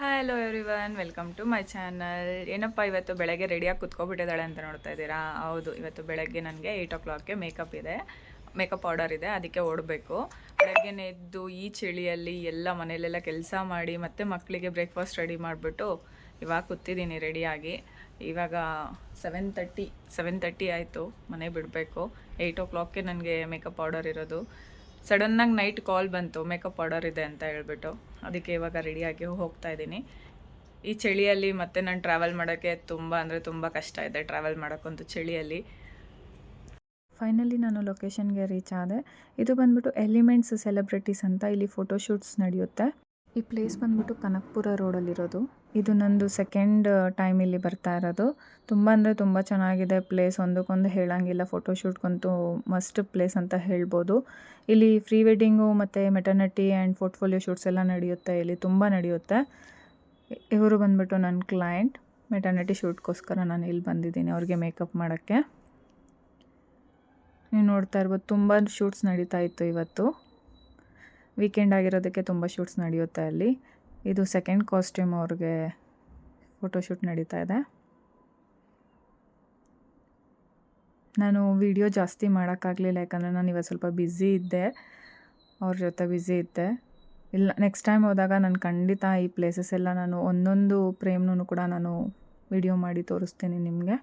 Hello everyone welcome to my channel ಏನಪ್ಪ ಇವತ್ತು ಬೆಳಗ್ಗೆ ರೆಡಿಯಾಗಿ ಕುತ್ಕೊಬಿಟ್ಟಿದ್ದಾಳೆ ಅಂತ ನೋಡ್ತಾ ಇದ್ದೀರಾ? ಹೌದು, ಇವತ್ತು ಬೆಳಗ್ಗೆ ನನಗೆ ಏಯ್ಟ್ ಓ ಕ್ಲಾಕ್ಗೆ ಮೇಕಪ್ ಇದೆ. ಮೇಕಪ್ ಆರ್ಡರ್ ಇದೆ, ಅದಕ್ಕೆ ಓಡಬೇಕು. ಬೆಳಗ್ಗೆ ಎದ್ದು ಈ ಚಳಿಯಲ್ಲಿ ಎಲ್ಲ ಮನೆಯಲ್ಲೆಲ್ಲ ಕೆಲಸ ಮಾಡಿ ಮತ್ತೆ ಮಕ್ಕಳಿಗೆ ಬ್ರೇಕ್ಫಾಸ್ಟ್ ರೆಡಿ ಮಾಡಿಬಿಟ್ಟು ಇವಾಗ ಕೂತಿದ್ದೀನಿ ರೆಡಿಯಾಗಿ ಇವಾಗ ಸೆವೆನ್ ತರ್ಟಿ ಸೆವೆನ್ ತರ್ಟಿ ಆಯಿತು, ಮನೆ ಬಿಡಬೇಕು. ಏಯ್ಟ್ ಓ ಕ್ಲಾಕ್ಗೆ ನನಗೆ ಮೇಕಪ್ ಆರ್ಡರ್ ಇರೋದು. ಸಡನ್ನಾಗಿ ನೈಟ್ ಕಾಲ್ ಬಂತು ಮೇಕಪ್ ಆರ್ಡರ್ ಇದೆ ಅಂತ ಹೇಳ್ಬಿಟ್ಟು. ಅದಕ್ಕೆ ಇವಾಗ ರೆಡಿಯಾಗಿ ಹೋಗ್ತಾ ಇದ್ದೀನಿ. ಈ ಚಳಿಯಲ್ಲಿ ಮತ್ತೆ ನಾನು ಟ್ರಾವೆಲ್ ಮಾಡೋಕ್ಕೆ ತುಂಬ ಅಂದರೆ ತುಂಬ ಕಷ್ಟ ಇದೆ ಟ್ರಾವೆಲ್ ಮಾಡೋಕ್ಕಂತೂ ಚಳಿಯಲ್ಲಿ. ಫೈನಲಿ ನಾನು ಲೊಕೇಶನ್ಗೆ ರೀಚ್ ಆದೆ. ಇದು ಬಂದ್ಬಿಟ್ಟು ಎಲಿಮೆಂಟ್ಸ್ ಸೆಲೆಬ್ರಿಟೀಸ್ ಅಂತ ಇಲ್ಲಿ ಫೋಟೋಶೂಟ್ಸ್ ನಡೆಯುತ್ತೆ. ಈ ಪ್ಲೇಸ್ ಬಂದ್ಬಿಟ್ಟು ಕನಕಪುರ ರೋಡಲ್ಲಿರೋದು ಇದು ನಂದು ಸೆಕೆಂಡ್ ಟೈಮ್ ಇಲ್ಲಿ ಬರ್ತಾ ಇರೋದು. ತುಂಬ ಅಂದರೆ ತುಂಬ ಚೆನ್ನಾಗಿದೆ ಪ್ಲೇಸ್ ಒಂದಕ್ಕೊಂದು ಹೇಳಂಗಿಲ್ಲ ಫೋಟೋಶೂಟ್ಗಂತೂ ಮಸ್ಟ್ ಪ್ಲೇಸ್ ಅಂತ ಹೇಳ್ಬೋದು. ಇಲ್ಲಿ ಫ್ರೀ ವೆಡ್ಡಿಂಗು ಮತ್ತು ಮೆಟರ್ನಿಟಿ ಆ್ಯಂಡ್ ಪೋರ್ಟ್ಫೋಲಿಯೋ ಶೂಟ್ಸ್ ಎಲ್ಲ ನಡೆಯುತ್ತೆ. ಇಲ್ಲಿ ತುಂಬ ನಡೆಯುತ್ತೆ. ಇವರು ಬಂದ್ಬಿಟ್ಟು ನನ್ನ ಕ್ಲೈಂಟ್ ಮೆಟರ್ನಿಟಿ ಶೂಟ್ಗೋಸ್ಕರ ನಾನು ಇಲ್ಲಿ ಬಂದಿದ್ದೀನಿ ಅವ್ರಿಗೆ ಮೇಕಪ್ ಮಾಡೋಕ್ಕೆ. ನೀವು ನೋಡ್ತಾ ಇರ್ಬೋದು, ತುಂಬ ಶೂಟ್ಸ್ ನಡೀತಾ ಇತ್ತು ಇವತ್ತು. ವೀಕೆಂಡ್ ಆಗಿರೋದಕ್ಕೆ ತುಂಬ ಶೂಟ್ಸ್ ನಡೆಯುತ್ತೆ ಅಲ್ಲಿ. ಇದು ಸೆಕೆಂಡ್ ಕಾಸ್ಟ್ಯೂಮ್ ಅವ್ರಿಗೆ ಫೋಟೋಶೂಟ್ ನಡೀತಾ ಇದೆ. ನಾನು ವಿಡಿಯೋ ಜಾಸ್ತಿ ಮಾಡೋಕ್ಕಾಗಲಿಲ್ಲ, ಯಾಕಂದರೆ ನಾನು ಇವತ್ತು ಸ್ವಲ್ಪ ಬ್ಯುಸಿ ಇದ್ದೆ. ಅವ್ರ ಜೊತೆ ಬ್ಯುಸಿ ಇದ್ದೆ. ಇಲ್ಲ ನೆಕ್ಸ್ಟ್ ಟೈಮ್ ಹೋದಾಗ ನಾನು ಖಂಡಿತ ಈ ಪ್ಲೇಸಸ್ ಎಲ್ಲ ನಾನು ಒಂದೊಂದು ಪ್ರೇಮ್ನೂ ಕೂಡ ನಾನು ವಿಡಿಯೋ ಮಾಡಿ ತೋರಿಸ್ತೀನಿ ನಿಮಗೆ.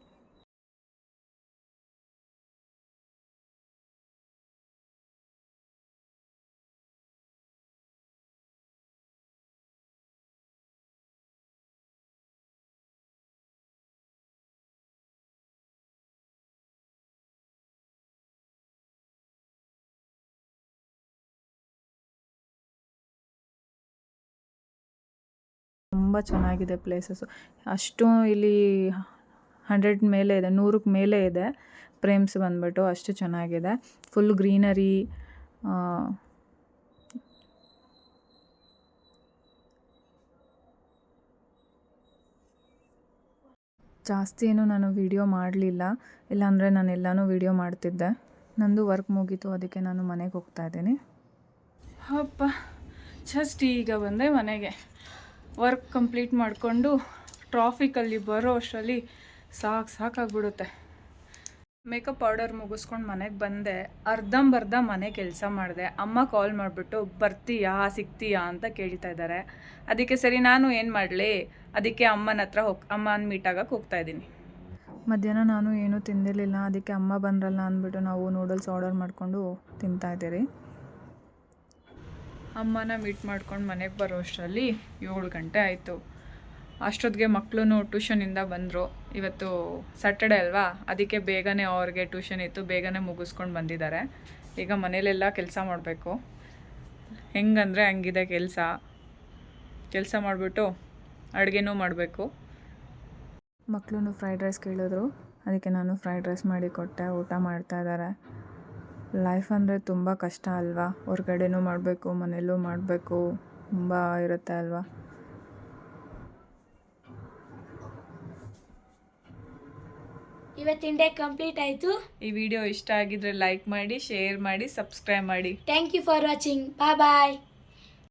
ತುಂಬ ಚೆನ್ನಾಗಿದೆ ಪ್ಲೇಸಸ್ಸು ಅಷ್ಟು ಇಲ್ಲಿ ಹಂಡ್ರೆಡ್ ಮೇಲೆ ಇದೆ, ನೂರಕ್ಕೆ ಮೇಲೆ ಇದೆ ಪ್ರೇಮ್ಸ್ ಬಂದ್ಬಿಟ್ಟು, ಅಷ್ಟು ಚೆನ್ನಾಗಿದೆ. ಫುಲ್ ಗ್ರೀನರಿ ಜಾಸ್ತಿ ಏನು ನಾನು ವಿಡಿಯೋ ಮಾಡಲಿಲ್ಲ. ಇಲ್ಲಾಂದರೆ ನಾನು ಎಲ್ಲನೂ ವಿಡಿಯೋ ಮಾಡ್ತಿದ್ದೆ. ನಂದು ವರ್ಕ್ ಮುಗೀತು, ಅದಕ್ಕೆ ನಾನು ಮನೆಗೆ ಹೋಗ್ತಾ ಇದ್ದೀನಿ. ಅಪ್ಪ ಜಸ್ಟ್ ಈಗ ಬಂದೆ ಮನೆಗೆ. ವರ್ಕ್ ಕಂಪ್ಲೀಟ್ ಮಾಡಿಕೊಂಡು ಟ್ರಾಫಿಕಲ್ಲಿ ಬರೋ ಅಷ್ಟರಲ್ಲಿ ಸಾಕು ಸಾಕಾಗ್ಬಿಡುತ್ತೆ ಮೇಕಪ್ ಆರ್ಡರ್ ಮುಗಿಸ್ಕೊಂಡು ಮನೆಗೆ ಬಂದೆ. ಅರ್ಧಂಬರ್ಧ ಮನೆ ಕೆಲಸ ಮಾಡಿದೆ. ಅಮ್ಮ ಕಾಲ್ ಮಾಡಿಬಿಟ್ಟು, ಬರ್ತೀಯಾ? ಸಿಗ್ತೀಯಾ? ಅಂತ ಕೇಳ್ತಾ ಇದ್ದಾರೆ ಅದಕ್ಕೆ, ಸರಿ, ನಾನು ಏನು ಮಾಡಲಿ? ಅದಕ್ಕೆ ಅಮ್ಮನ ಹತ್ರ ಹೋಗಿ, ಅಮ್ಮನ ಮೀಟ್ ಆಗಕ್ಕೆ ಹೋಗ್ತಾ ಇದ್ದೀನಿ. ಮಧ್ಯಾಹ್ನ ನಾನು ಏನೂ ತಿಂದಿರಲಿಲ್ಲ. ಅದಕ್ಕೆ ಅಮ್ಮ ಬಂದ್ರಲ್ಲ ಅಂದ್ಬಿಟ್ಟು ನಾವು ನೂಡಲ್ಸ್ ಆರ್ಡರ್ ಮಾಡಿಕೊಂಡು ತಿಂತಾ ಇದ್ದೀರಿ. ಅಮ್ಮನ ಮೀಟ್ ಮಾಡ್ಕೊಂಡು ಮನೆಗೆ ಬರೋ ಅಷ್ಟರಲ್ಲಿ ಏಳು ಗಂಟೆ ಆಯಿತು. ಅಷ್ಟೊತ್ತಿಗೆ ಮಕ್ಕಳು ಟ್ಯೂಷನಿಂದ ಬಂದರು. ಇವತ್ತು ಸ್ಯಾಟರ್ಡೆ ಅಲ್ವಾ? ಅದಕ್ಕೆ ಬೇಗನೆ ಅವ್ರಿಗೆ ಟ್ಯೂಷನ್ ಇತ್ತು. ಬೇಗನೆ ಮುಗಿಸ್ಕೊಂಡು ಬಂದಿದ್ದಾರೆ. ಈಗ ಮನೇಲೆಲ್ಲ ಕೆಲಸ ಮಾಡಬೇಕು. ಹೆಂಗಂದರೆ ಹಂಗಿದೆ ಕೆಲಸ. ಕೆಲಸ ಮಾಡಿಬಿಟ್ಟು ಅಡುಗೆನೂ ಮಾಡಬೇಕು. ಮಕ್ಕಳು ಫ್ರೈಡ್ ರೈಸ್ ಕೇಳಿದ್ರು. ಅದಕ್ಕೆ ನಾನು ಫ್ರೈಡ್ ರೈಸ್ ಮಾಡಿ ಕೊಟ್ಟೆ. ಊಟ ಮಾಡ್ತಾ ಇದ್ದಾರೆ. ಲೈಫ್ ಅಂದರೆ ತುಂಬ ಕಷ್ಟ ಅಲ್ವಾ? ಹೊರ್ಗಡೆನೂ ಮಾಡಬೇಕು ಮನೆಯಲ್ಲೂ ಮಾಡಬೇಕು ತುಂಬ ಇರುತ್ತೆ ಅಲ್ವಾ? ಇವತ್ತಿನ ಡೇ ಕಂಪ್ಲೀಟ್ ಆಯಿತು. ಈ ವಿಡಿಯೋ ಇಷ್ಟ ಆಗಿದ್ರೆ ಲೈಕ್ ಮಾಡಿ ಶೇರ್ ಮಾಡಿ ಸಬ್ಸ್ಕ್ರೈಬ್ ಮಾಡಿ. Thank you for watching bye bye